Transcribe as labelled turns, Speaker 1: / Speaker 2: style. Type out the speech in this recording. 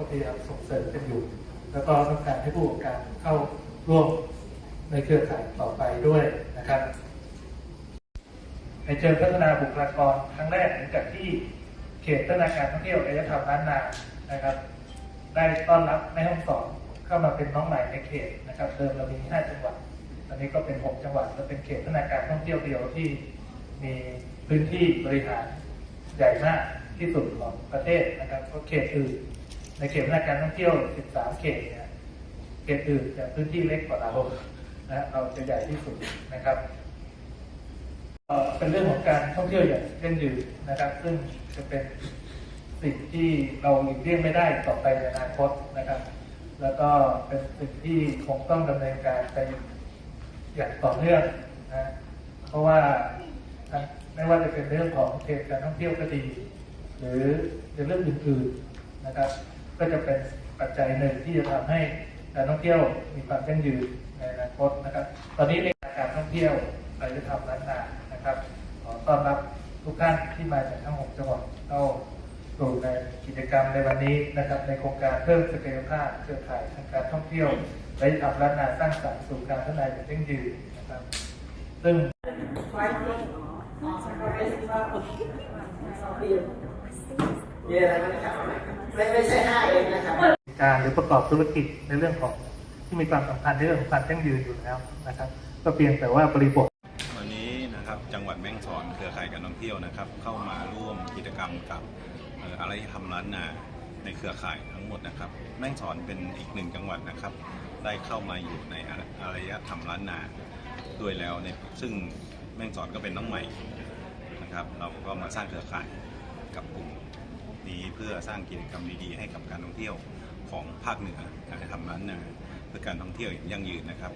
Speaker 1: ก็พยายามส่งเสริมกันอยู่ แล้วก็ต้องการให้ผู้ประกอบการเข้าร่วมในเครือข่ายต่อไปด้วยนะครับในเชิงพัฒนาบุคลากรครั้งแรกหลังจากที่เขตพัฒนาการท่องเที่ยวอารยธรรมล้านนานะครับ ได้ต้อนรับแม่ห้องสอนเข้ามาเป็นน้องใหม่ในเขตนะครับเดิมเรามี 5 จังหวัดตอนนี้ก็เป็น 6 จังหวัดและเป็นเขตพัฒนาการท่องเที่ยวเดียวที่มีพื้นที่บริหารใหญ่มากที่สุดของประเทศนะครับเพราะเขตอื่น ในเขตพัฒนาการท่องเที่ยว 13 เขตเนี่ยเขตอื่นจะพื้นที่เล็กกว่าเรานะเราจะใหญ่ที่สุดนะครับเป็นเรื่องของการท่องเที่ยวอย่างยั่งยืนนะครับ ซึ่งจะเป็นสิ่งที่เราหลีกเลี่ยงไม่ได้ต่อไปในอนาคตนะครับ แล้วก็เป็นสิ่งที่คงต้องดำเนินการไปอย่างต่อเนื่องนะเพราะว่าไม่ว่าจะเป็นเรื่องของเขตการท่องเที่ยวก็ดี หรือในเรื่องอื่นๆนะครับ ก็จะเป็นปัจจัยหนึ่งที่จะทำให้การท่องเที่ยวมีความยั่งยืนในอนาคตนะครับ ตอนนี้ในการท่องเที่ยวเราจะทำล้านนานะครับ ขอต้อนรับทุกท่านที่มาจากทั้ง6จังหวัดเข้าสู่ในกิจกรรมในวันนี้นะครับ ในโครงการเพิ่มศักยภาพเครือข่ายทางการท่องเที่ยวและทำล้านนาสร้างสรรค์สู่การพัฒนาอย่างยั่งยืนนะครับ ซึ่ง
Speaker 2: เย อะแล้วนะครับไม่ไม่ใช่ห้าเองนะครับ
Speaker 1: การหรือประกอบธุรกิจในเรื่องของที่มีความสำคัญในเรื่องของความยั่งยืนอยู่แล้วนะครับ ก็เพียงแต่ว่าบริบท
Speaker 3: วันนี้นะครับจังหวัดแม่งสอนเครือข่ายการท่องเที่ยวนะครับ เข้ามาร่วมกิจกรรมกับอ่ออารยธรรมล้านนาในเครือข่ายทั้งหมดนะครับ แม่งสอนเป็นอีกหนึ่งจังหวัดนะครับ ได้เข้ามาอยู่ในอารยธรรมล้านนาด้วยแล้วเนี่ยซึ่งแม่งสอนก็เป็นน้องใหม่นะครับ เราก็มาสร้างเครือข่ายกับกลุ่ม นี้เพื่อสร้างกิจกรรมดีๆ ให้กับการท่องเที่ยวของภาคเหนือการทำนั้นนาเพื่อการท่องเที่ยวอย่างยั่งยืนนะครับ